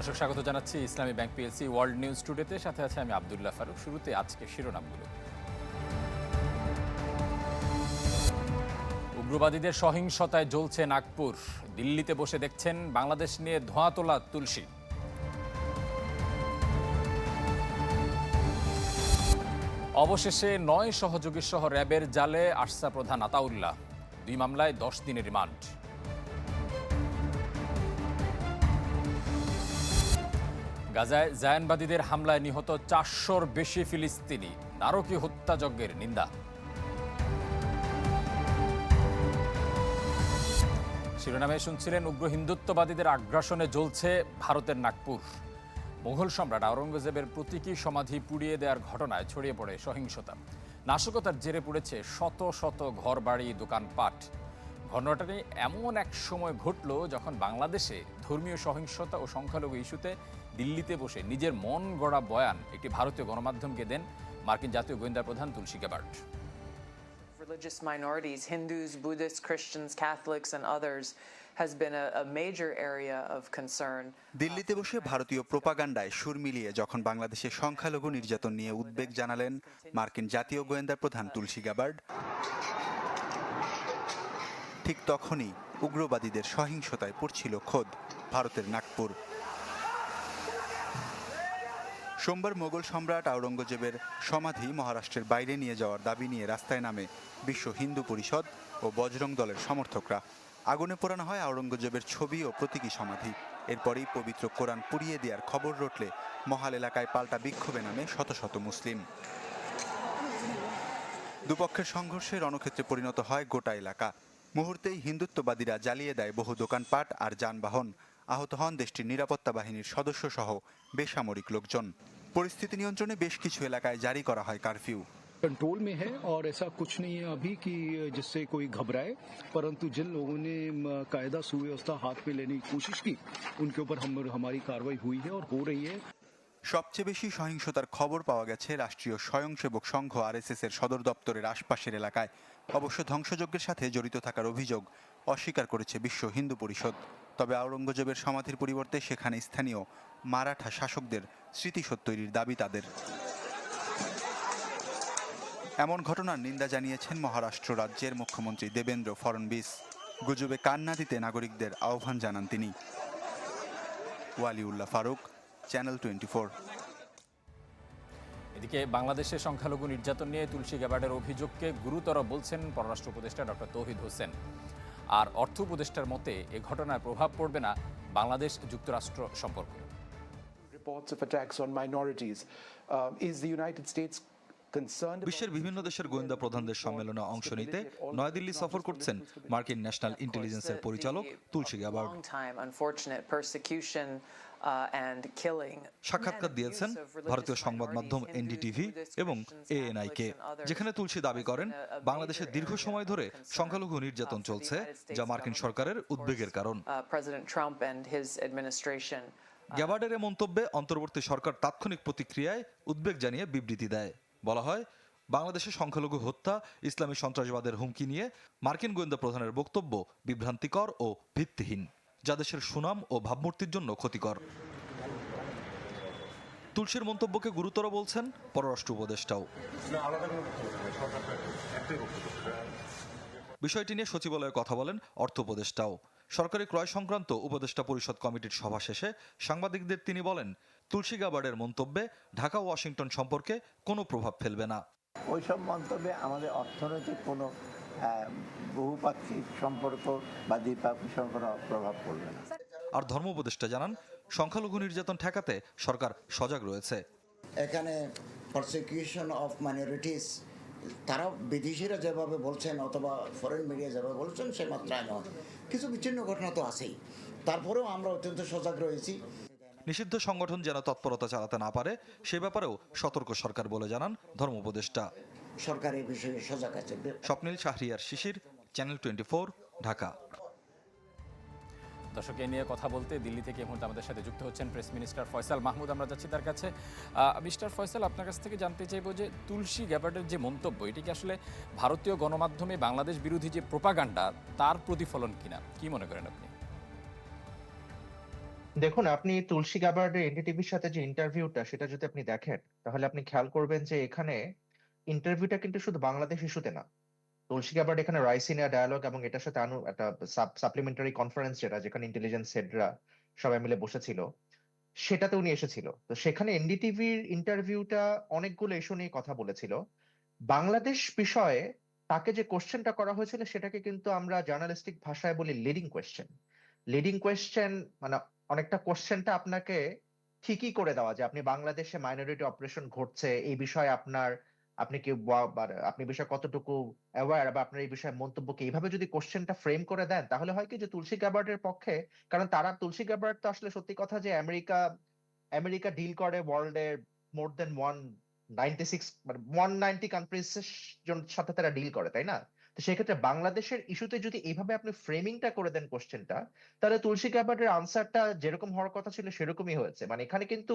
দর্শক, স্বাগত জানাচ্ছি Islami bank PLC world news টুডেতে সাথে আছে আমি আবদুল্লাহ ফারুক। শুরুতে আজকে শিরোনামগুলো। উগ্রবাদীদের সহিংসতায় জ্বলছে নাগপুর। দিল্লিতে বসে দেখছেন বাংলাদেশ নিয়ে ধোঁয়া তোলা তুলসী। অবশেষে নয় সহযোগী সহ র্যাবের জালে আশসা প্রধান আতাউল্লাহ। দুই মামলায় দশ দিনের রিমান্ড। গাজায় জায়ানবাদীদের হামলায় নিহত চারশোর বেশি ফিলিস্তিনি নারকী হত্যাযজ্ঞের নিন্দা। শিরোনামে শুনছিলেন উগ্র হিন্দুত্ববাদীদের আগ্রাসনে জ্বলছে ভারতের নাগপুর। মুঘল সম্রাট আওরঙ্গজেবের প্রতীকী সমাধি পুড়িয়ে দেওয়ার ঘটনায় ছড়িয়ে পড়ে সহিংসতা। নাশকতার জেরে পড়েছে শত শত ঘরবাড়ি, দোকানপাট। ঘটনাটি এমন এক সময় ঘটল যখন বাংলাদেশে ধর্মীয় সহিংসতা ও সংখ্যালঘু ইস্যুতে দিল্লিতে বসে নিজের মন গড়া বয়ান একটি ভারতীয় গণমাধ্যমকে দেন মার্কিন জাতীয় গোয়েন্দা প্রধান Tulsi Gabbard religious minorities, Hindus, Buddhists, Christians, Catholics, and others, has been a, a major area of concern. দিল্লিতে বসে ভারতীয় প্রোপাগান্ডায় সুর মিলিয়ে যখন বাংলাদেশের সংখ্যালঘু নির্যাতন নিয়ে উদ্বেগ জানালেন মার্কিন জাতীয় গোয়েন্দা প্রধান তুলসী গ্যাবার্ড ঠিক তখনই উগ্রবাদীদের সহিংসতায় পড়ছিল খোদ ভারতের নাগপুর। সোমবার মোগল সম্রাট আওরঙ্গজেবের সমাধি মহারাষ্ট্রের বাইরে নিয়ে যাওয়ার দাবি নিয়ে রাস্তায় নামে বিশ্ব হিন্দু পরিষদ ও বজরং দলের সমর্থকরা। আগুনে পোড়ানো হয় আওরঙ্গজেবের ছবি ও প্রতীকী সমাধি। এরপরই পবিত্র কোরআন পুড়িয়ে দেওয়ার খবর রটলে মহাল এলাকায় পাল্টা বিক্ষোভে নামে শত শত মুসলিম। দুপক্ষের সংঘর্ষে রণক্ষেত্রে পরিণত হয় গোটা এলাকা। মুহূর্তেই হিন্দুত্ববাদীরা জ্বালিয়ে দেয় বহু দোকানপাট আর যানবাহন। আহত হন দেশটির নিরাপত্তা বাহিনীর সদস্য সহ বেসামরিক লোকজন পরিস্থিতি নিয়ন্ত্রণে বেশ কিছু এলাকায় জারি করা হয় কারফিউ कंट्रोल में है और ऐसा कुछ नहीं है अभी कि जिससे कोई घबराए परंतु जिन लोगों ने म, कायदा सुव्यवस्था हाथ में लेने की कोशिश की उनके ऊपर हम हमारी कार्रवाई हुई है और हो रही है সবচেয়ে বেশি সহিংসতার খবর পাওয়া গেছে রাষ্ট্রীয় স্বয়ংসেবক সংঘ আরএসএস এর সদর দপ্তরের আশপাশের এলাকায় অবশ্য ধ্বংসযজ্ঞের সাথে জড়িত থাকার অভিযোগ অস্বীকার করেছে বিশ্ব হিন্দু পরিষদ তবে আওরঙ্গজেবের সমাধির পরিবর্তে সেখানে স্থানীয় মারাঠা শাসকদের স্মৃতিসৌধ তৈরির দাবি তাদের। এমন ঘটনার নিন্দা জানিয়েছেন মহারাষ্ট্র রাজ্যের মুখ্যমন্ত্রী দেবেন্দ্র ফড়নবিস। গুজবে কান না দিতে নাগরিকদের আহ্বান জানান তিনি। ওয়ালিউল্লাহ ফারুক, চ্যানেল টোয়েন্টি এদিকে বাংলাদেশে সংখ্যালঘু নির্যাতন নিয়ে তুলসী গ্যাবার্ডের অভিযোগকে গুরুতর বলছেন পররাষ্ট্র উপদেষ্টা ডক্টর তৌহিদ হোসেন। আর অর্থ উপদেষ্টার মতে, এ ঘটনার প্রভাব পড়বে না বাংলাদেশ যুক্তরাষ্ট্র সম্পর্ক। Reports of attacks on minorities is the United States বিশ্বের বিভিন্ন দেশের গোয়েন্দা প্রধানদের সম্মেলনে অংশ নিতে নয়াদিল্লি সফর করছেন মার্কিন ন্যাশনাল ইন্টেলিজেন্সের পরিচালক তুলসী persecution uh. সাক্ষাৎকার দিয়েছেন ভারতীয় সংবাদ মাধ্যম এনডিটিভি এবং এএনআই কে যেখানে তুলসী দাবি করেন বাংলাদেশে দীর্ঘ সময় ধরে সংখ্যালঘু নির্যাতন চলছে যা মার্কিন সরকারের উদ্বেগের কারণ Uh. গ্যাবার্ডের এ মন্তব্যে অন্তর্বর্তী সরকার তাৎক্ষণিক প্রতিক্রিয়ায় উদ্বেগ জানিয়ে বিবৃতি দেয় বলা হয়, বাংলাদেশে সংখ্যালঘু হত্যা, ইসলামী সন্ত্রাসবাদের হুমকি নিয়ে মার্কিন গোয়েন্দা প্রধানের বক্তব্য বিভ্রান্তিকর ও ভিত্তিহীন, যা দেশের সুনাম ও ভাবমূর্তির জন্য ক্ষতিকর। তুলসীর মন্তব্যকে গুরুতর বলছেন পররাষ্ট্র উপদেষ্টাও। বিষয়টি নিয়ে সচিবালয়ে কথা বলেন অর্থ উপদেষ্টাও। সরকারি ক্রয় সংক্রান্ত উপদেষ্টা পরিষদ কমিটির সভা শেষে সাংবাদিকদের তিনি বলেন তুলসী গাবার্ডের মন্তব্যে ঢাকা ওয়াশিংটন সম্পর্কে কোনো প্রভাব ফেলবে না। ওইসব মন্তব্যে আমাদের অর্থনৈতিক কোনো বহুপাক্ষিক সম্পর্ক বা দ্বিপাক্ষিক সম্পর্ক প্রভাব পড়বে না। আর ধর্ম উপদেষ্টা জানান সংখ্যালঘু নির্যাতন ঠেকাতে সরকার সজাগ রয়েছে। এখানে প্রসিকিউশন অফ মাইনরিটিস তারা বিদেশিরা যেভাবে বলছেন অথবা ফরেন মিডিয়া যেভাবে বলছেন সে মাত্রায় নয়। কিছু বিচ্ছিন্ন ঘটনা তো আছেই। তারপরেও আমরা অত্যন্ত সজাগ রয়েছি। নিষিদ্ধ সংগঠন যেন তৎপরতা চালাতে না পারে সে ব্যাপারেও সতর্ক সরকার বলে জানান ধর্ম উপদেষ্টা। সরকার এই বিষয়ে সজাগ আছে। Swapnil Shahriar Shishir channel twenty Dhaka. দর্শক এ নিয়ে কথা বলতে দিল্লি থেকে মুহূর্তে আমাদের সাথে যুক্ত হচ্ছেন প্রেস মিনিস্টার ফয়সাল মাহমুদ। আমরা যাচ্ছি তার কাছে। মিস্টার ফয়সাল আপনার কাছ থেকে জানতে চাইব যে তুলসী গ্যাবার্ডের যে মন্তব্য এটি কি আসলে ভারতীয় গণমাধ্যমে বাংলাদেশ বিরোধী যে প্রোপাগান্ডা তার প্রতিফলন কিনা? কি মনে করেন আপনি? দেখুন, আপনি তুলসী গাবার্ডের এনডিটিভির সাথে যে ইন্টারভিউটা সেটা যদি আপনি দেখেন, তাহলে আপনি খেয়াল করবেন যে এখানে ইন্টারভিউটা কিন্তু শুধু বাংলাদেশ ইস্যুতে না। তুলসী গাবার্ড এখানে রাইসিনিয়া ডায়ালগ এবং এটার সাথে আনু, একটা সাপ্লিমেন্টারি কনফারেন্স যেটা, যেখানে ইন্টেলিজেন্স হেডরা সবাই মিলে বসেছিল, সেটাতে উনি এসেছিল। তো সেখানে এনডিটিভির ইন্টারভিউটা অনেকগুলো ইস্যু নিয়ে কথা বলেছিল। বাংলাদেশ বিষয়ে তাকে যে কোশ্চেনটা করা হয়েছিল, সেটাকে কিন্তু আমরা জার্নালিস্টিক ভাষায় বলি লিডিং কোয়েশ্চেন লিডিং কোয়েশ্চেন মানে অনেকটা কোশ্চেনটা আপনাকে ঠিকই করে দেওয়া যে আপনি বাংলাদেশে মাইনরিটি অপারেশন ঘটছে, এই বিষয়ে আপনার, আপনি কি আপনি বিষয়ে কতটুকু অ্যাওয়ার বা আপনার এই বিষয়ে মন্তব্যকে এইভাবে যদি কোশ্চেনটা ফ্রেম করে দেন, তাহলে হয় কি যে তুলসী গ্যাবার্ডের পক্ষে, কারণ তারা, তুলসী গ্যাবার্ড তো আসলে সত্যি কথা যে আমেরিকা আমেরিকা ডিল করে ওয়ার্ল্ডের more than one ninety six মানে ওয়ান নাইনটি কান্ট্রিজ সাথে তারা ডিল করে, তাই না? তো সেক্ষেত্রে বাংলাদেশের ইস্যুতে যদি এইভাবে আপনি ফ্রেমিংটা করে দেন কোশ্চেনটা তাহলে তুলসী গাবার্ডের আনসারটা যেরকম হওয়ার কথা ছিল সেরকমই হয়েছে। মানে এখানে কিন্তু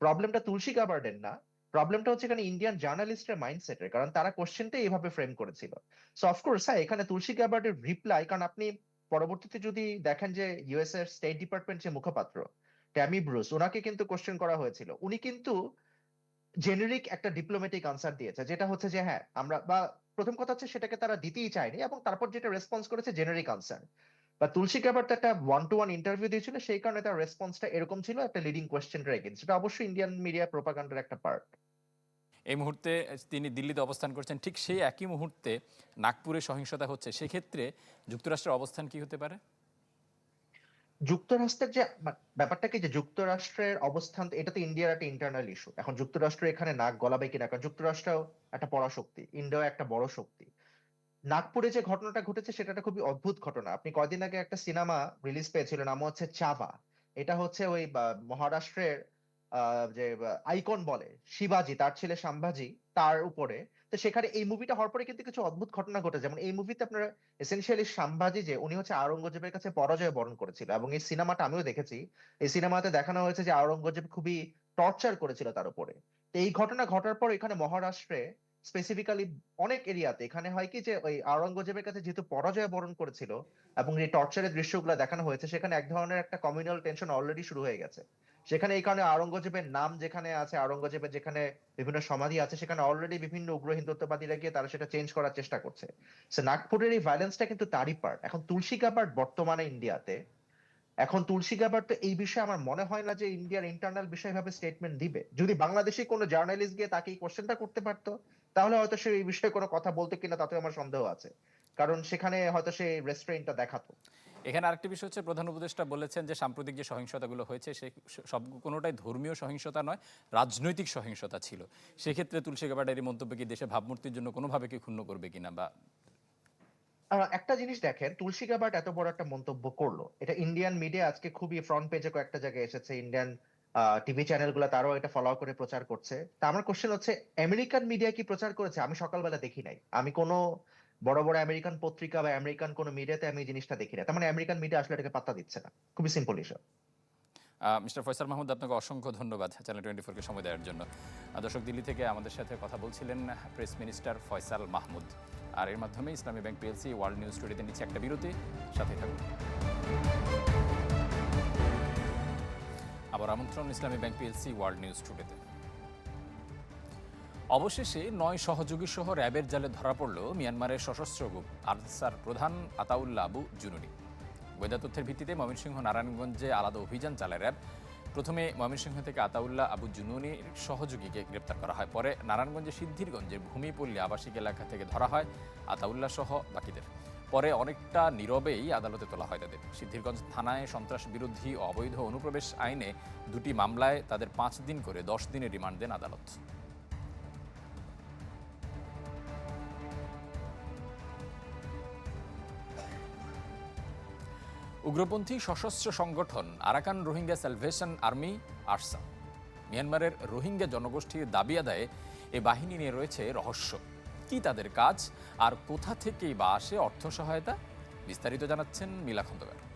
প্রবলেমটা তুলসী গাবার্ডের না প্রবলেমটা হচ্ছে এখানে ইন্ডিয়ান জার্নালিস্টের মাইন্ডসেটের কারণ তারা কোশ্চেনটা এইভাবে ফ্রেম করেছিল। সো অফকোর্স হ্যাঁ এখানে তুলসী গাবার্ডের রিপ্লাই কারণ আপনি পরবর্তীতে যদি দেখেন যে ইউএস এর স্টেট ডিপার্টমেন্ট যে মুখপাত্র ট্যামি ব্রুস, ওনাকে কিন্তু কোশ্চেন করা হয়েছিল। উনি কিন্তু জেনেরিক একটা ডিপ্লোম্যাটিক আনসার দিয়েছে, যেটা হচ্ছে যে হ্যাঁ আমরা বা প্রথম কথা হচ্ছে সেটাকে তারা দিতেই চায়নি এবং তারপর যেটা রেসপন্স করেছে জেনারিক কনসার্ন বা তুলসী গ্যাবার তো একটা ওয়ান টু ওয়ান ইন্টারভিউ দিয়েছিল, সেই কারণে তার রেসপন্সটা এরকম ছিল, একটা লিডিং কোয়েশ্চেন রেগেন সেটা অবশ্যই ইন্ডিয়ান মিডিয়া প্রোপাগান্ডার একটা পার্ট এই মুহূর্তে তিনি দিল্লিতে অবস্থান করছেন, ঠিক সেই একই মুহূর্তে নাগপুরে সহিংসতা হচ্ছে। সেক্ষেত্রে যুক্তরাষ্ট্রের অবস্থান কি হতে পারে? যুক্তরাষ্ট্রের যে মা- ব্যাপারটা কি যে যুক্তরাষ্ট্রের অবস্থান এটা তো ইন্ডিয়ার একটা ইন্টারনাল ইস্যু এখন যুক্তরাষ্ট্র এখানে নাক গলাবে কিনা? কারণ যুক্তরাষ্ট্র একটা পরাশক্তি ইন্ডিয়া একটা বড় শক্তি। নাগপুরে যে ঘটনাটা ঘটেছে, সেটা একটা খুবই অদ্ভুত ঘটনা। আপনি কয়দিন আগে একটা সিনেমা রিলিজ পেয়েছিল নাম হচ্ছে চাবা এটা হচ্ছে ওই মহারাষ্ট্রের যে আইকন বলে, শিবাজি, তার ছেলে সাম্ভাজি তার উপরে তো সেখানে এই মুভিটা হওয়ার পরে কিন্তু কিছু অদ্ভুত ঘটনা ঘটে। যেমন এই মুভিতে আপনারা এসেনশিয়ালি সাম্ভাজি যে, উনি হচ্ছে আওরঙ্গজেবের কাছে পরাজয় বরণ করেছিল এবং এই সিনেমাটা আমিও দেখেছি। এই সিনেমাতে দেখানো হয়েছে যে, আওরঙ্গজেব খুবই টর্চার করেছিল তার উপরে। তো এই ঘটনা ঘটার পর এখানে মহারাষ্ট্রে স্পেসিফিক্যালি অনেক এরিয়াতে এখানে হয় কি যে, ওই আওরঙ্গজেবের কাছে যেহেতু পরাজয় বরণ করেছিল এবং এই টর্চারের দৃশ্যগুলো দেখানো হয়েছে, সেখানে এক ধরনের একটা কমিউনাল টেনশন অলরেডি শুরু হয়ে গেছে। সেখানে এই কারণে আওরঙ্গজেবের নাম যেখানে আছে, আওরঙ্গজেবের যেখানে বিভিন্ন সমাধি আছে, সেখানে অলরেডি বিভিন্ন উগ্র হিন্দুত্ববাদীরা গিয়ে তারা সেটা চেঞ্জ করার চেষ্টা করছে। নাগপুরের এই ভায়োলেন্সটা কিন্তু তারই পার্ট এখন তুলসী গাবার্ড বর্তমানে ইন্ডিয়াতে এখন তুলসী গাবার্ড তো এই বিষয়ে আমার মনে হয় না যে ইন্ডিয়ার ইন্টারনাল বিষয় ভাবে স্টেটমেন্ট দিবে। যদি বাংলাদেশি কোনো জার্নালিস্ট গিয়ে তাকে এই কোশ্চেনটা করতে পারতো, তাহলে হয়তো সে এই বিষয়ে কোনো কথা বলতো কিনা তাতে আমার সন্দেহ আছে। কারণ সেখানে হয়তো সে রেস্টুরেন্টটা দেখাতো। এখানে আরেকটি বিষয় হচ্ছে প্রধান উপদেষ্টা বলেছেন যে সাম্প্রতিক যে সহিংসতাগুলো হয়েছে সে সব কোনোটাই ধর্মীয় সহিংসতা নয়, রাজনৈতিক সহিংসতা ছিল। সেক্ষেত্রে তুলসী গাবার্ডের এই মন্তব্য কি দেশে ভাবমূর্তির জন্য কোনোভাবে কি ক্ষুণ্ণ করবে কিনা বা একটা জিনিস দেখেন, তুলসী গাবার্ড এত বড় একটা মন্তব্য করল। এটা ইন্ডিয়ান মিডিয়া আজকে খুবই ফ্রন্ট পেজে কয়েকটা জায়গায় এসেছে ইন্ডিয়ান টিভি চ্যানেল চ্যানেলগুলো তারাও এটা ফলো করে প্রচার করছে। তা আমার কোশ্চেন হচ্ছে আমেরিকান মিডিয়া কি প্রচার করেছে? আমি সকালবেলা দেখি নাই। আমি কোনো বড় বড় আমেরিকান পত্রিকা বা আমেরিকান কোনো মিডিয়াতে আমি এই জিনিসটা দেখি না। তার মানে আমেরিকান মিডিয়া আসলে এটাকে পাত্তা দিচ্ছে না। খুবই simple issue mister Faisal Mahmud, আপনাকে অসংখ্য ধন্যবাদ চ্যানেল টোয়েন্টি ফোরকে সময় দেওয়ার জন্য। দর্শক দিল্লি থেকে আমাদের সাথে কথা বলছিলেন প্রেস মিনিস্টার ফয়সাল মাহমুদ। আর এর মাধ্যমে Islami bank PLC world news স্টুডিওতে নিচ্ছে একটা বিরতি। সাথে থাকুন। আবার আমন্ত্রণ Islami bank PLC world news স্টুডিওতে অবশেষে নয় সহযোগী সহ র্যাবের জালে ধরা পড়ল মিয়ানমারের সশস্ত্র আনসার প্রধান আতাউল্লা আবু জুনুনি। গোয়েন্দা তথ্যের ভিত্তিতে ময়মনসিংহ নারায়ণগঞ্জে আলাদা অভিযান চালায় র্যাব। প্রথমে ময়মনসিংহ থেকে আতাউল্লাহ আবু জুনুনির সহযোগীকে গ্রেপ্তার করা হয়। পরে নারায়ণগঞ্জের সিদ্ধিরগঞ্জের ভূমিপল্লী আবাসিক এলাকা থেকে ধরা হয় আতাউল্লাহ সহ বাকিদের। পরে অনেকটা নীরবেই আদালতে তোলা হয় তাদের। সিদ্ধিরগঞ্জ থানায় সন্ত্রাস বিরোধী অবৈধ অনুপ্রবেশ আইনে দুটি মামলায় তাদের পাঁচ দিন করে দশ দিনের রিমান্ড দেন আদালত। উগ্রপন্থী সশস্ত্র সংগঠন Arakan Rohingya Salvation Army, ARSA. মিয়ানমারের রোহিঙ্গা জনগোষ্ঠীর দাবি আদায়ে এ বাহিনী নিয়ে রয়েছে রহস্য। কি তাদের কাজ? আর কোথা থেকেই বা আসে অর্থ সহায়তা? বিস্তারিত জানাচ্ছেন মিলা খন্দকার।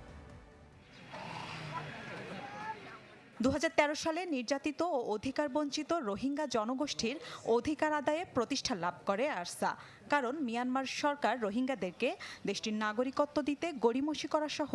দু হাজার তেরো সালে নির্যাতিত ও অধিকার বঞ্চিত রোহিঙ্গা জনগোষ্ঠীর অধিকার আদায়ে প্রতিষ্ঠা লাভ করে আরসা। কারণ মিয়ানমার সরকার রোহিঙ্গাদেরকে দেশটির নাগরিকত্ব দিতে গড়িমসি করা সহ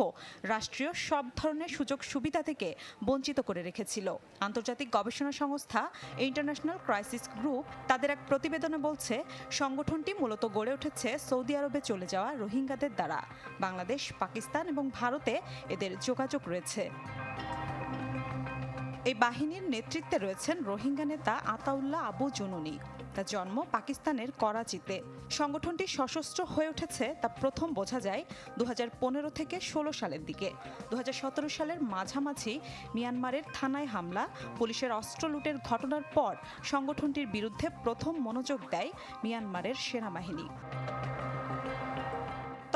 রাষ্ট্রীয় সব ধরনের সুযোগ সুবিধা থেকে বঞ্চিত করে রেখেছিল। আন্তর্জাতিক গবেষণা সংস্থা ইন্টারন্যাশনাল ক্রাইসিস গ্রুপ তাদের এক প্রতিবেদনে বলছে, সংগঠনটি মূলত গড়ে উঠেছে সৌদি আরবে চলে যাওয়া রোহিঙ্গাদের দ্বারা। বাংলাদেশ, পাকিস্তান এবং ভারতে এদের যোগাযোগ রয়েছে। এই বাহিনীর নেতৃত্বে রয়েছেন রোহিঙ্গা নেতা আতাউল্লাহ আবু জুনুনি। তার জন্ম পাকিস্তানের করাচিতে। সংগঠনটি সশস্ত্র হয়ে উঠেছে, তা প্রথম বোঝা যায় দু হাজার পনেরো থেকে ষোলো সালের দিকে। দু হাজার সতেরো সালের মাঝামাঝি মিয়ানমারের থানায় হামলা, পুলিশের অস্ত্র লুটের ঘটনার পর সংগঠনটির বিরুদ্ধে প্রথম মনোযোগ দেয় মিয়ানমারের সেনাবাহিনী।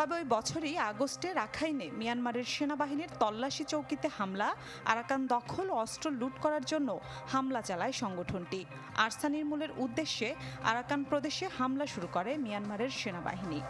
তবে ওই বছরই আগস্টে রাখাইনে মিয়ানমারের সেনাবাহিনীর তল্লাশি চৌকিতে হামলা, আরাকান দখল অস্ত্র লুট করার জন্য হামলা চালায় সংগঠনটি। আরসা নির্মূলের উদ্দেশ্যে আরাকান প্রদেশে হামলা শুরু করে মিয়ানমারের সেনাবাহিনী।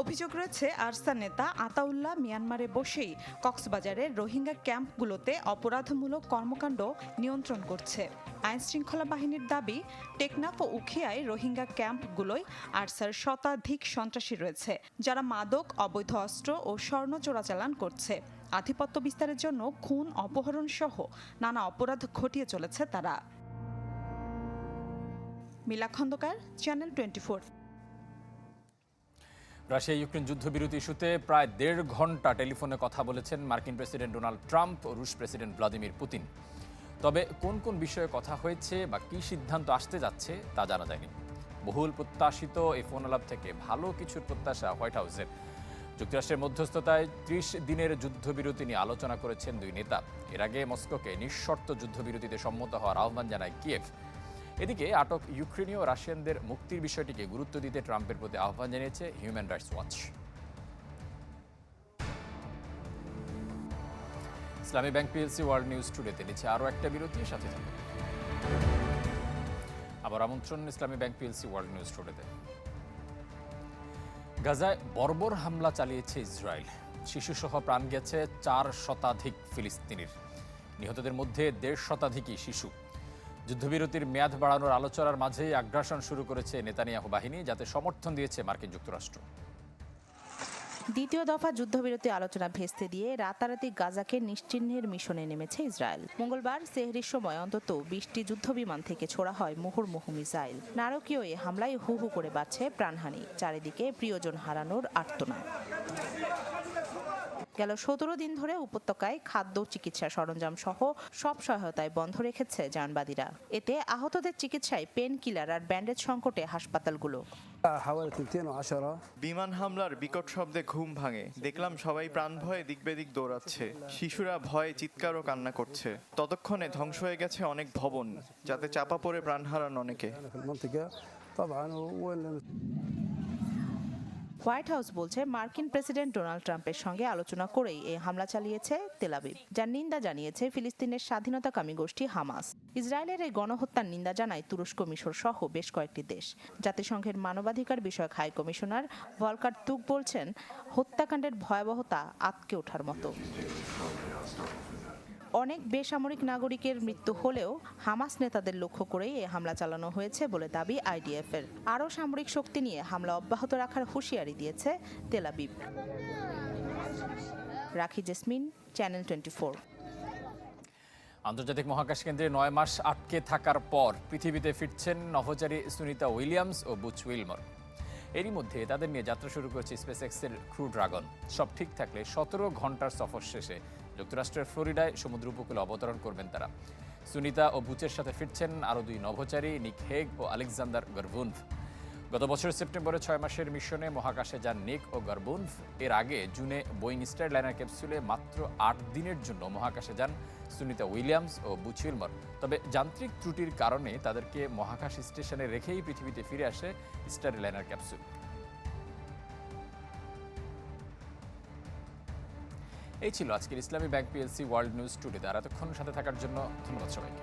অভিযোগ রয়েছে আরসা নেতা আতাউল্লাহ মিয়ানমারে বসেই কক্সবাজারের রোহিঙ্গা ক্যাম্পগুলোতে অপরাধমূলক কর্মকাণ্ড নিয়ন্ত্রণ করছে। আইন শৃঙ্খলা বাহিনীর দাবি, টেকনাফ ও উখিয়ায় রোহিঙ্গা ক্যাম্পগুলোয় আরসার শতাধিক সন্ত্রাসী রয়েছে, যারা মাদক, অবৈধ অস্ত্র ও স্বর্ণ চোরাচালান করছে। আধিপত্য বিস্তারের জন্য খুন, অপহরণ সহ নানা অপরাধ ঘটিয়ে চলেছে তারা। Mila Khandakar channel twenty Russia Ukraine যুদ্ধবিরতি ইস্যুতে প্রায় দেড় ঘণ্টা টেলিফোনে কথা বলেছেন মার্কিন প্রেসিডেন্ট ডোনাল্ড ট্রাম্প ও রুশ প্রেসিডেন্ট ভ্লাদিমির পুতিন। তবে কোন কোন বিষয়ে কথা হয়েছে বা কী সিদ্ধান্ত আসতে যাচ্ছে তা জানা যায়নি। বহুল প্রত্যাশিত এই ফোন আলাপ থেকে ভালো কিছুর প্রত্যাশা হোয়াইট হাউসের। যুক্তরাষ্ট্রের মধ্যস্থতায় ত্রিশ দিনের যুদ্ধবিরতি নিয়ে আলোচনা করেছেন দুই নেতা। এর আগে মস্কোকে নিঃশর্ত যুদ্ধবিরতিতে সম্মত হওয়ার আহ্বান জানায় কিয়েভ। এদিকে আটক ইউক্রেনীয় রাশিয়ানদের মুক্তির বিষয়টিকে গুরুত্ব দিতে ট্রাম্পের প্রতি আহ্বান জানিয়েছে human rights watch. Islami bank PLC world news টুডেতে নিচ্ছে আরও একটা বিরতি, সাথে আবার আমন্ত্রণ Islami bank PLC world news টুডেতে। গাজায় বর্বর হামলা চালিয়েছে ইসরায়েল। শিশুসহ প্রাণ গেছে চার শতাধিক ফিলিস্তিনির। নিহতদের মধ্যে দেড় শতাধিকই শিশু। যুদ্ধবিরতির মেয়াদ বাড়ানোর আলোচনার মাঝেই আগ্রাসন শুরু করেছে নেতানিয়াহু বাহিনী, যাতে সমর্থন দিয়েছে মার্কিন যুক্তরাষ্ট্র। দ্বিতীয় দফা যুদ্ধবিরতি আলোচনা ভেস্তে দিয়ে রাতারাতি গাজাকে নিশ্চিহ্নের মিশনে নেমেছে ইসরায়েল। মঙ্গলবার সেহরির সময় অন্তত বিশটি যুদ্ধবিমান থেকে ছোড়া হয় মুহুর্মুহু মিসাইল। নারকীয় এ হামলায় হু হু করে বাড়ছে প্রাণহানি, চারিদিকে প্রিয়জন হারানোর আর্তনাদ। গেল সতেরো দিন ধরে উপত্যকায় খাদ্য চিকিৎসা সরঞ্জাম সহ সব সহায়তায় বন্ধ রেখেছে যানবাদীরা এতে আহতদের চিকিৎসায় পেন কিলার আর ব্যান্ডেজ সংকটে হাসপাতালগুলো। বিমান হামলার বিকট শব্দে ঘুম ভাঙে। দেখলাম সবাই প্রাণ ভয়ে দিক বেদিক দৌড়াচ্ছে। শিশুরা ভয়ে চিৎকার ও কান্না করছে। ততক্ষণে ধ্বংস হয়ে গেছে অনেক ভবন যাতে চাপা পড়ে প্রাণ হারান অনেকে। হোয়াইট হাউস বলছে মার্কিন প্রেসিডেন্ট ডোনাল্ড ট্রাম্পের সঙ্গে আলোচনা করেই এই হামলা চালিয়েছে তেলাবিব যার নিন্দা জানিয়েছে ফিলিস্তিনের স্বাধীনতাকামী গোষ্ঠী হামাস। ইসরায়েলের এই গণহত্যার নিন্দা জানায় তুরস্ক মিশর সহ বেশ কয়েকটি দেশ। জাতিসংঘের মানবাধিকার বিষয়ক হাই কমিশনার ভলকার তুক বলছেন, হত্যাকাণ্ডের ভয়াবহতা আতকে ওঠার মতো। অনেক বেসামরিক নাগরিকের মৃত্যু হলেও হামাস নেতাদের লক্ষ্য করেই এই হামলা চালানো হয়েছে বলে দাবি আইডিএফ এর আরও সামরিক শক্তি নিয়ে হামলা অব্যাহত রাখার হুঁশিয়ারি দিয়েছে তেলাবিব রাখি জেসমিন, চ্যানেল টোয়েন্টি আন্তর্জাতিক মহাকাশ কেন্দ্রে নয় মাস আটকে থাকার পর পৃথিবীতে ফিরছেন নভোচারী সুনিতা উইলিয়ামস ও বুচ উইলমর। এরই মধ্যে তাদের নিয়ে যাত্রা শুরু করেছে স্পেস এক্সের ক্রু ড্রাগন। সব ঠিক থাকলে সতেরো ঘণ্টার সফর শেষে যুক্তরাষ্ট্রের ফ্লোরিডায় সমুদ্র উপকূলে অবতরণ করবেন তারা। সুনিতা ও বুচের সাথে ফিরছেন আরও দুই নভোচারী, নিক হেগ ও আলেকজান্ডার গর্ভুনভ গত বছরের সেপ্টেম্বরে ছয় মাসের মিশনে মহাকাশে যান নিক ও গর্বুনভ। এর আগে জুনে বোয়িং স্টার লাইনার ক্যাপসুলে মাত্র আট দিনের জন্য মহাকাশে যান সুনিতা উইলিয়ামস ও বুচিলমর তবে যান্ত্রিক ত্রুটির কারণে তাদেরকে মহাকাশ স্টেশনে রেখেই পৃথিবীতে ফিরে আসে স্টার লাইনার ক্যাপসুল। এই ছিল আজকের Islami bank PLC world news today আর এতক্ষণ সাথে থাকার জন্য ধন্যবাদ সবাইকে।